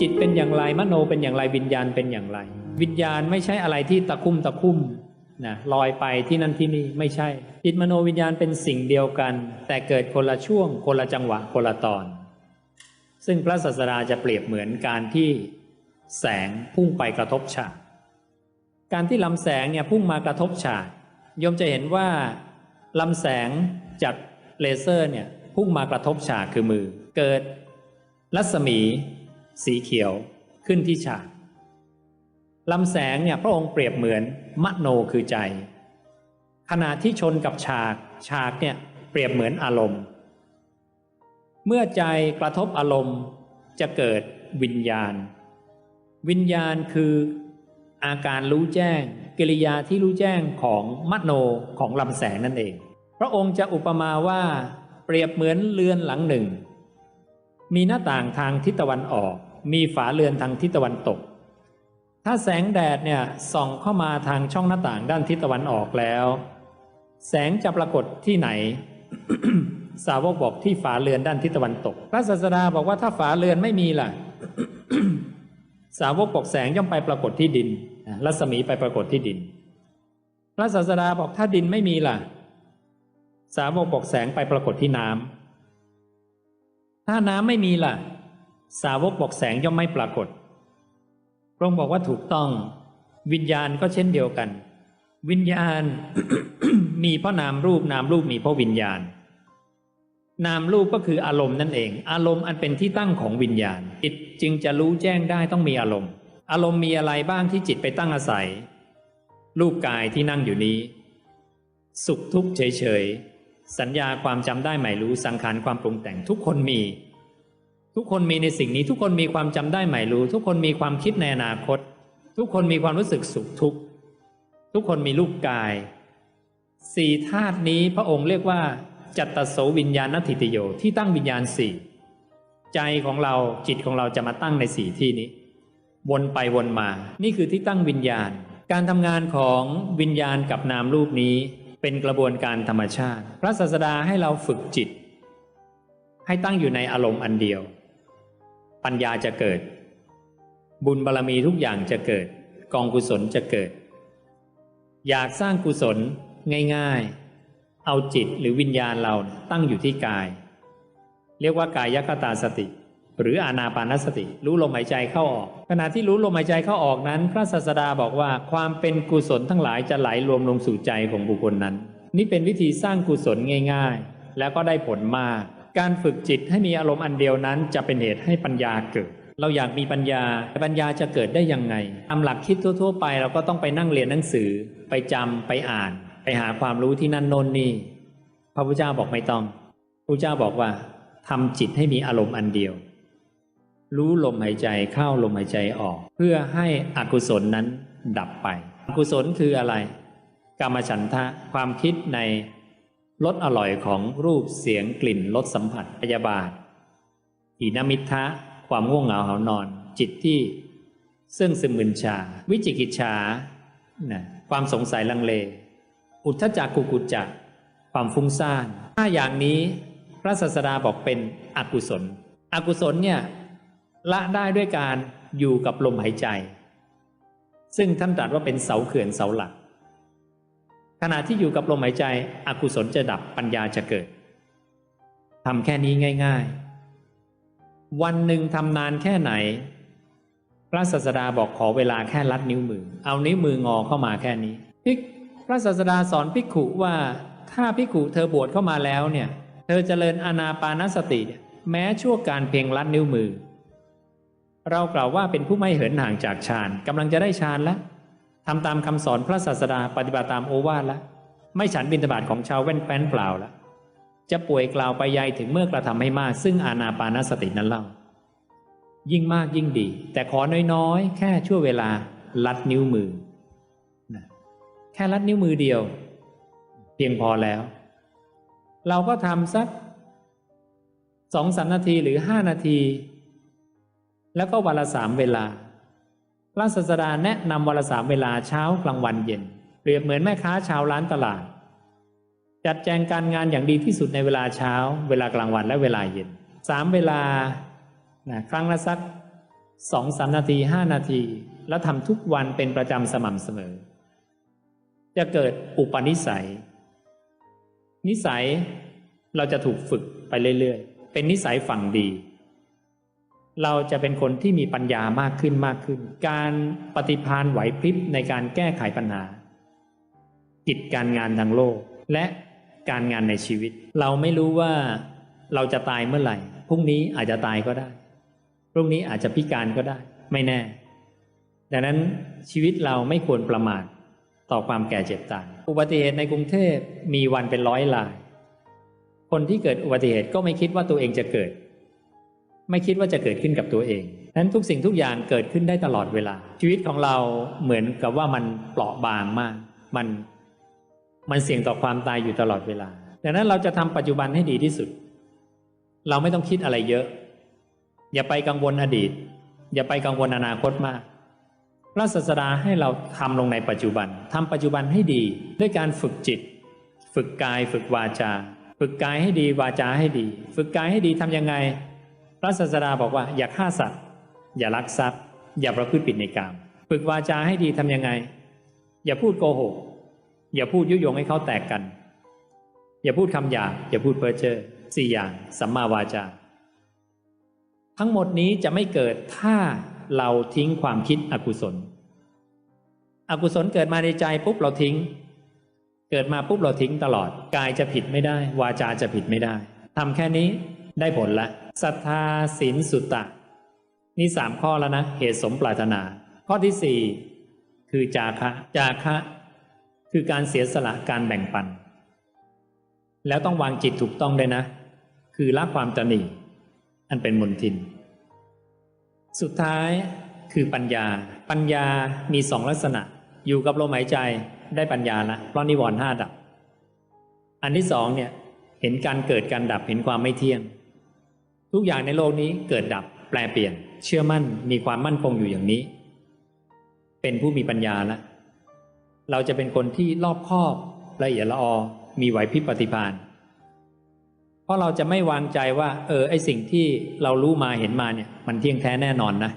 จิตเป็นอย่างไรมโนเป็นอย่างไรวิญญาณเป็นอย่างไร วิญญาณไม่ใช่อะไรที่ตะคุ่มตะคุ่มนะลอยไปที่นั่นที่นี่ไม่ใช่ จิตมโนวิญญาณเป็นสิ่งเดียวกัน แต่เกิดคนละช่วง คนละจังหวะคนละตอน ซึ่งพระศาสดาจะเปรียบเหมือนการที่แสงพุ่งไปกระทบฉากการที่ลำแสงเนี่ยพุ่งมากระทบฉากโยมจะเห็นว่าลำแสงจากเลเซอร์เนี่ยพุ่งมากระทบฉากคือมือ เกิดรัศมี สีเขียวขึ้นที่ฉากลำแสงเนี่ยพระองค์เปรียบเหมือนมโนคือใจ ขณะที่ชนกับฉาก ฉากเนี่ยเปรียบเหมือนอารมณ์ เมื่อใจกระทบอารมณ์จะเกิดวิญญาณ วิญญาณคืออาการรู้แจ้ง กิริยาที่รู้แจ้งของมโนของลำแสงนั่นเอง พระองค์จะอุปมาว่าเปรียบเหมือนเรือนหลังหนึ่ง มีหน้าต่างทางทิศตะวันออก มีฝาเรือนทางทิศตะวันตก ถ้าแสงแดดเนี่ยส่องเข้ามาทางช่องหน้าต่างด้านทิศตะวันออกแล้ว แสงจะปรากฏที่ไหน สาวกบอกที่ฝาเรือนด้านทิศตะวันตก พระศาสดาบอกว่าถ้าฝาเรือนไม่มีล่ะ สาวกบอกแสงย่อมไปปรากฏที่ดินรัศมีไปปรากฏที่ดิน พระศาสดาบอกถ้าดินไม่มีล่ะ สาวกบอกแสงไปปรากฏที่น้ำถ้าน้ำไม่มีล่ะ สาวกบอกแสงย่อมไม่ปรากฏ พระองค์บอกว่าถูกต้อง วิญญาณก็เช่นเดียวกัน วิญญาณมีพราะนามรูปนามรูปมีพราะวิญญาณ นามรูปก็คืออารมณ์นั่นเอง อารมณ์อันเป็นที่ตั้งของวิญญาณ จิตจึงจะรู้แจ้งได้ต้องมีอารมณ์ อารมณ์มีอะไรบ้างที่จิตไปตั้งอาศัย รูปกายที่นั่งอยู่นี้ สุขทุกข์เฉยๆสัญญาความจำได้หม่รู้สังขารความปรุงแต่งทุกคนมี ทุกคนมีในสิ่งนี้ ทุกคนมีความจำได้ใหม่รู้ ทุกคนมีความคิดในอนาคต ทุกคนมีความรู้สึกสุขทุกข์ทุกคนมีรูปกายสี่ธาตุนี้พระองค์เรียกว่า จัตตโสวิญญาณทิติโยที่ตั้งวิญญาณสี่ใจของเราจิตของเราจะมาตั้งในสี่ที่นี้ วนไปวนมา นี่คือที่ตั้งวิญญาณ การทำงานของวิญญาณกับนามรูปนี้ เป็นกระบวนการธรรมชาติ พระศาสดาให้เราฝึกจิต ให้ตั้งอยู่ในอารมณ์อันเดียว ปัญญาจะเกิด บุญบารรมีทุกอย่างจะเกิด กองกุศลจะเกิด อยากสร้างกุศลง่ายๆ เอาจิตหรือวิญญาณเราตั้งอยู่ที่กาย เรียกว่ากายคตาสติ หรืออานาปานสติ รู้ลมหายใจเข้าออก ขณะที่รู้ลมหายใจเข้าออกนั้น พระศาสดาบอกว่าความเป็นกุศลทั้งหลายจะไหลรวมลงสู่ใจของบุคคลนั้น นี่เป็นวิธีสร้างกุศลง่าย ๆ แล้วก็ได้ผลมาก การฝึกจิตให้มีอารมณ์อันเดียวนั้น จะเป็นเหตุให้ปัญญาเกิด เราอยากมีปัญญาปัญญาจะเกิดได้ยังไงตามหลักคิดทั่ว ๆ ไปเราก็ต้องไปนั่งเรียนหนังสือ ไปจำไปอ่าน ไปหาความรู้ที่นั่นโน่นนี่ พระพุทธเจ้าบอกไม่ต้องพระพุทธเจ้าบอกว่าทำจิตให้มีอารมณ์อันเดียว รู้ลมหายใจเข้าลมหายใจออก เพื่อให้อกุศลนั้นดับไป อกุศลคืออะไรกรรมฉันทะความคิดใน รสอร่อยของรูปเสียงกลิ่นรสสัมผัสพยาบาทอีนมิทะ ความง่วงเหงาหานอน จิตที่ ซึ่งซึมมึนชา วิจิกิจฉานะความสงสัยลังเล อุทธจักกุกุจจะความฟุ้งซ่านห้าอย่างนี้ พระศาสดาบอกเป็นอกุศล อกุศลเนี่ยละได้ด้วยการอยู่กับลมหายใจ ซึ่งท่านตรัสว่าเป็นเสาเขื่อนเสาหลัก ขณะที่อยู่กับลมหายใจอกุศลจะดับปัญญาจะเกิดทำแค่นี้ง่าย ๆ วันหนึ่งทำนานแค่ไหน พระศาสดาบอกขอเวลาแค่ลัดนิ้วมือ เอานิ้วมืองอเข้ามาแค่นี้พิกพระศาสดาสอนภิกขุว่าถ้าภิกขุเธอบวชเข้ามาแล้วเนี่ย เธอจเจริญอานาปานสติ แม้ชั่วการเพียงลัดนิ้วมือ เรากล่าวว่าเป็นผู้ไม่เหินห่างจากฌานกำลังจะได้ฌานแล้ว ทำตามคำสอนพระศาสดาปฏิบัติตามโอวาทแล้วไม่ฉันบิณฑบาตของชาวแว่นแป้นเปล่าแล้วจะป่วยกล่าวไปยายถึงเมื่อกระทำให้มาก ซึ่งอานาปานสตินั้นเล่า ยิ่งมากยิ่งดี แต่ขอน้อยๆ แค่ชั่วเวลาลัดนิ้วมือนะแค่ลัดนิ้วมือเดียว เพียงพอแล้ว เราก็ทำสักสองสามนาทีหรือห้านาที แล้วก็วันละสามเวลา พระศาสดาแนะนำวันละสามเวลาเช้ากลางวันเย็น เปรียบเหมือนแม่ค้าชาวร้านตลาด จัดแจงการงานอย่างดีที่สุดในเวลาเช้า เวลากลางวันและเวลาเย็นสามเวลานะครั้งละสักสองสามนาทีห้านาที แล้วทำทุกวันเป็นประจำสม่ำเสมอ จะเกิดอุปนิสัย นิสัยเราจะถูกฝึกไปเรื่อยๆ เป็นนิสัยฝั่งดี เราจะเป็นคนที่มีปัญญามากขึ้นมากขึ้น การปฏิพานไหวพริบในการแก้ไขปัญหา กิจการงานทางโลก และการงานในชีวิต เราไม่รู้ว่าเราจะตายเมื่อไหร่พรุ่งนี้อาจจะตายก็ได้พรุ่งนี้อาจจะพิการก็ได้ ไม่แน่ ดังนั้นชีวิตเราไม่ควรประมาทต่อความแก่เจ็บตายอุบัติเหตุในกรุงเทพมีวันเป็นร้อยลาย คนที่เกิดอุบัติเหตุก็ไม่คิดว่าตัวเองจะเกิด ไม่คิดว่าจะเกิดขึ้นกับตัวเองนั้นทุกสิ่งทุกอย่างเกิดขึ้นได้ตลอดเวลา ชีวิตของเราเหมือนกับว่ามันเปราะบางมาก มันมันเสี่ยงต่อความตายอยู่ตลอดเวลา ดังนั้นเราจะทำปัจจุบันให้ดีที่สุด เราไม่ต้องคิดอะไรเยอะ อย่าไปกังวลอดีต อย่าไปกังวลอนาคตมาก พระศาสดาให้เราทำลงในปัจจุบันทำปัจจุบันให้ดี ด้วยการฝึกจิต ฝึกกาย ฝึกวาจา ฝึกกายให้ดี วาจาให้ดี ฝึกกายให้ดีทำยังไง พระศาสดาบอกว่าอย่าฆ่าสัตว์ อย่าลักทรัพย์ อย่าประพฤติผิดในกามฝึกวาจาให้ดีทำยังไง อย่าพูดโกหก อย่าพูดยุยงให้เขาแตกกัน อย่าพูดคำหยาบอย่าพูดเพ้อเจ้อสี่อย่างสัมมาวาจา ทั้งหมดนี้จะไม่เกิดถ้าเราทิ้งความคิดอกุศล อกุศลเกิดมาในใจปุ๊บเราทิ้ง เกิดมาปุ๊บเราทิ้งตลอด กายจะผิดไม่ได้ วาจาจะผิดไม่ได้ทำแค่นี้ได้ผลละ ศรัทธาศีลสุตตะ นี่สามข้อแล้วนะ เหตุสมปรารถนา ข้อที่สี่คือจาคะจาคะ คือการเสียสละการแบ่งปัน แล้วต้องวางจิตถูกต้องด้วยนะ คือละความตนีอันเป็นมนทิน สุดท้ายคือปัญญา ปัญญามีสองลักษณะ อยู่กับลมหายใจได้ปัญญาละเพราะนิวรณ์ห้าดับ อันที่สองเนี่ยเห็นการเกิดการดับเห็นความไม่เที่ยง ทุกอย่างในโลกนี้เกิดดับแปลเปลี่ยน เชื่อมั่นมีความมั่นคงอยู่อย่างนี้ เป็นผู้มีปัญญาแล้วเราจะเป็นคนที่รอบคอบละเอียดละออมีไหวพริบปฏิภาณเพราะเราจะไม่วางใจว่า เออไอสิ่งที่เรารู้มาเห็นมาเนี่ย มันเที่ยงแท้แน่นอนนะ